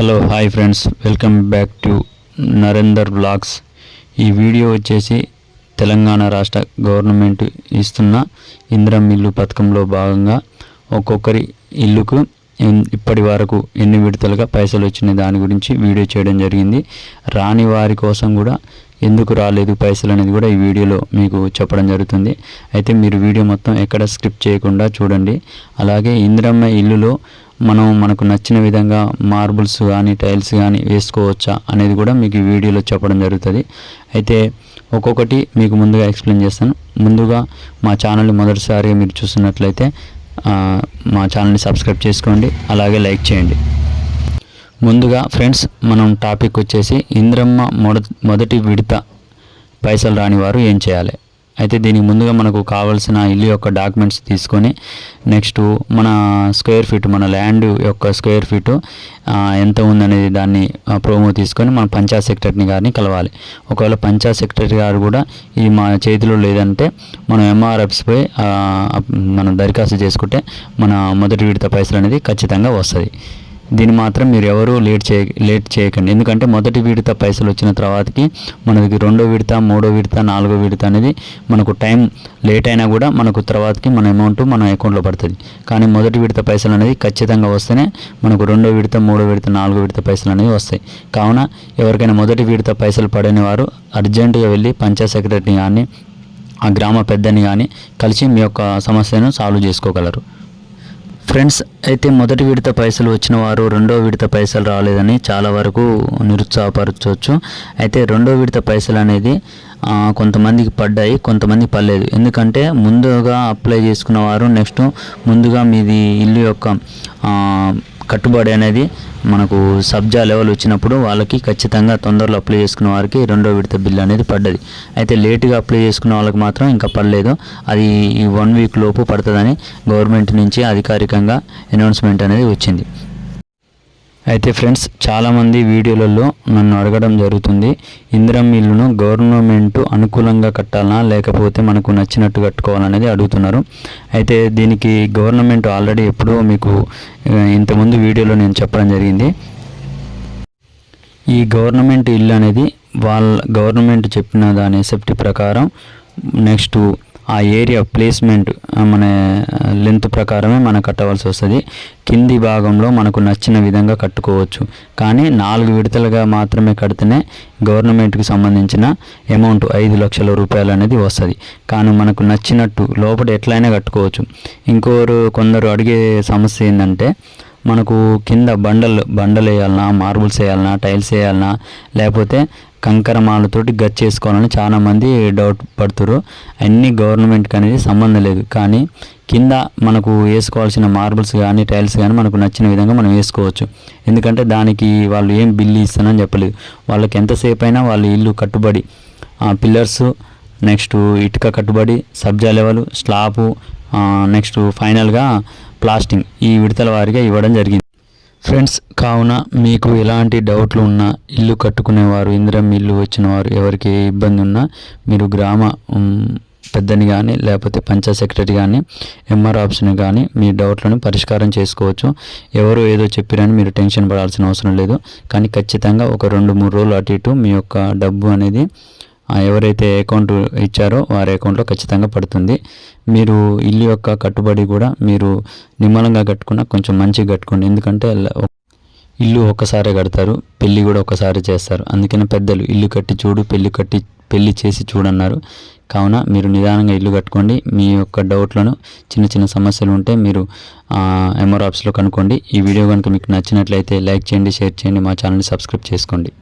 Hello hi friends welcome back to Narender blogs ఈ video వచ్చేసి తెలంగాణ రాష్ట్ర గవర్నమెంట్ ఇస్తున్న ఇంద్రం ఇల్లు పథకంలో భాగంగా ఒక్కొక్కరి ఇల్లుకు ఇప్పటి వరకు ఎన్ని విడతలుగా పైసలు వచ్చినాయి దాని గురించి వీడియో చేయడం జరిగింది. రాని వారి కోసం కూడా ఎందుకు రాలేదు పైసలు అనేది కూడా ఈ వీడియోలో మీకు చెప్పడం జరుగుతుంది. అయితే మీరు వీడియో మొత్తం ఎక్కడ స్క్రిప్ట్ చేయకుండా చూడండి. అలాగే ఇంద్రమ్మ ఇల్లులో మనం మనకు నచ్చిన విధంగా మార్బుల్స్ కానీ టైల్స్ కానీ వేసుకోవచ్చా అనేది కూడా మీకు ఈ వీడియోలో చెప్పడం జరుగుతుంది. అయితే ఒక్కొక్కటి మీకు ముందుగా ఎక్స్ప్లెయిన్ చేస్తాను. ముందుగా మా ఛానల్ని మొదటిసారిగా మీరు చూస్తున్నట్లయితే మా ఛానల్ని సబ్స్క్రైబ్ చేసుకోండి అలాగే లైక్ చేయండి. ముందుగా ఫ్రెండ్స్ మనం టాపిక్ వచ్చేసి ఇంద్రమ్మ మొద మొదటి విడత పైసలు రాని వారు ఏం చేయాలి? అయితే దీనికి ముందుగా మనకు కావాల్సిన ఇల్లు యొక్క డాక్యుమెంట్స్ తీసుకొని నెక్స్ట్ మన స్క్వేర్ ఫీట్ మన ల్యాండ్ యొక్క స్క్వేర్ ఫీటు ఎంత ఉందనేది దాన్ని ఆ, ప్రోమో తీసుకొని మన పంచాయత్ సెక్రటరీ గారిని కలవాలి. ఒకవేళ పంచాయత్ సెక్రటరీ గారు కూడా ఇది మా చేతిలో లేదంటే మనం ఎంఆర్ఎఫ్స్ పోయి మనం దరఖాస్తు చేసుకుంటే మన మొదటి విడత పైసలు అనేది ఖచ్చితంగా వస్తుంది. దీన్ని మాత్రం మీరు ఎవరు లేట్ చేయ లేట్ చేయకండి. ఎందుకంటే మొదటి విడత పైసలు వచ్చిన తర్వాతకి మనకి రెండో విడత మూడో విడత నాలుగో విడత అనేది మనకు టైం లేట్ అయినా కూడా మనకు తర్వాతకి మన అమౌంట్ మన అకౌంట్లో పడుతుంది. కానీ మొదటి విడత పైసలు అనేది ఖచ్చితంగా వస్తేనే మనకు రెండో విడత మూడో విడత నాలుగో విడత పైసలు అనేవి వస్తాయి. కావున ఎవరికైనా మొదటి విడత పైసలు పడని వారు అర్జెంటుగా వెళ్ళి పంచాయత్ సెక్రటరీని కానీ ఆ గ్రామ పెద్దని కానీ కలిసి మీ యొక్క సమస్యను సాల్వ్ చేసుకోగలరు. ఫ్రెండ్స్ అయితే మొదటి విడత పైసలు వచ్చిన వారు రెండో విడత పైసలు రాలేదని చాలా వరకు నిరుత్సాహపరచవచ్చు. అయితే రెండో విడత పైసలు అనేది కొంతమందికి పడ్డాయి కొంతమంది పడలేదు. ఎందుకంటే ముందుగా అప్లై చేసుకున్న వారు నెక్స్ట్ ముందుగా మీది ఇల్లు యొక్క కట్టుబడి అనేది మనకు సబ్జా లెవెల్ వచ్చినప్పుడు వాళ్ళకి ఖచ్చితంగా తొందరలో అప్లై చేసుకున్న వారికి రెండో విడత బిల్లు అనేది పడ్డది. అయితే లేటుగా అప్లై చేసుకున్న వాళ్ళకి మాత్రం ఇంకా పడలేదు. అది ఈ వన్ వీక్ లోపు పడుతుందని గవర్నమెంట్ నుంచి అధికారికంగా అనౌన్స్మెంట్ అనేది వచ్చింది. అయితే ఫ్రెండ్స్ చాలామంది వీడియోలలో నన్ను అడగడం జరుగుతుంది. ఇందిరం ఇల్లును గవర్నమెంట్ అనుకూలంగా కట్టాలనా లేకపోతే మనకు నచ్చినట్టు కట్టుకోవాలనేది అడుగుతున్నారు. అయితే దీనికి గవర్నమెంట్ ఆల్రెడీ ఎప్పుడో మీకు ఇంతకుముందు వీడియోలో నేను చెప్పడం జరిగింది. ఈ గవర్నమెంట్ ఇల్లు అనేది వాళ్ళ గవర్నమెంట్ చెప్పిన దాని సేఫ్టీ ప్రకారం నెక్స్ట్ ఆ ఏరియా ప్లేస్మెంట్ మన లెంత్ ప్రకారమే మనం కట్టవలసి వస్తుంది. కింది భాగంలో మనకు నచ్చిన విధంగా కట్టుకోవచ్చు. కానీ నాలుగు విడతలుగా మాత్రమే కడితేనే గవర్నమెంట్కి సంబంధించిన అమౌంట్ ఐదు లక్షల రూపాయలు అనేది వస్తుంది. కానీ మనకు నచ్చినట్టు లోపల ఎట్లయినా కట్టుకోవచ్చు. ఇంకోరు కొందరు అడిగే సమస్య ఏంటంటే మనకు కింద బండలు బండలు వేయాలన్నా మార్బుల్స్ వేయాలన్నా టైల్స్ వేయాలన్నా లేకపోతే కంకరమాలతోటి గచ్చేసుకోవాలని చాలామంది డౌట్ పడుతురు అన్ని గవర్నమెంట్కి అనేది సంబంధం లేదు. కానీ కింద మనకు వేసుకోవాల్సిన మార్బుల్స్ కానీ టైల్స్ కానీ మనకు నచ్చిన విధంగా మనం వేసుకోవచ్చు. ఎందుకంటే దానికి వాళ్ళు ఏం బిల్లు ఇస్తానని చెప్పలేదు. వాళ్ళకి ఎంతసేపు అయినా వాళ్ళ ఇల్లు కట్టుబడి పిల్లర్స్ నెక్స్ట్ ఇటుక కట్టుబడి సబ్జా లెవెల్ స్లాపు నెక్స్ట్ ఫైనల్గా ప్లాస్టింగ్ ఈ విడతల వారిగా ఇవ్వడం జరిగింది. ఫ్రెండ్స్ కావున మీకు ఎలాంటి డౌట్లు ఉన్నా ఇల్లు కట్టుకునేవారు ఇందిరం ఇల్లు వచ్చిన వారు ఎవరికి ఏ ఇబ్బంది ఉన్నా మీరు గ్రామ పెద్దని కానీ లేకపోతే పంచాయత్ సెక్రటరీ కానీ ఎంఆర్ ఆప్షన్ కానీ మీ డౌట్లను పరిష్కారం చేసుకోవచ్చు. ఎవరు ఏదో చెప్పిరని మీరు టెన్షన్ పడాల్సిన అవసరం లేదు. కానీ ఖచ్చితంగా ఒక రెండు మూడు రోజులు అటు ఇటు మీ యొక్క డబ్బు అనేది ఎవరైతే అకౌంట్ ఇచ్చారో వారి అకౌంట్లో ఖచ్చితంగా పడుతుంది. మీరు ఇల్లు యొక్క కట్టుబడి కూడా మీరు నిమ్మలంగా కట్టుకున్న కొంచెం మంచిగా కట్టుకోండి. ఎందుకంటే ఇల్లు ఒక్కసారే కడతారు పెళ్ళి కూడా ఒకసారి చేస్తారు. అందుకని పెద్దలు ఇల్లు కట్టి చూడు పెళ్ళి కట్టి పెళ్ళి చేసి చూడన్నారు. కావున మీరు నిదానంగా ఇల్లు కట్టుకోండి. మీ యొక్క డౌట్లను చిన్న చిన్న సమస్యలు ఉంటే మీరు ఎంఆర్ ఆఫీస్లో కనుక్కోండి. ఈ వీడియో కనుక మీకు నచ్చినట్లయితే లైక్ చేయండి షేర్ చేయండి మా ఛానల్ని సబ్స్క్రైబ్ చేసుకోండి.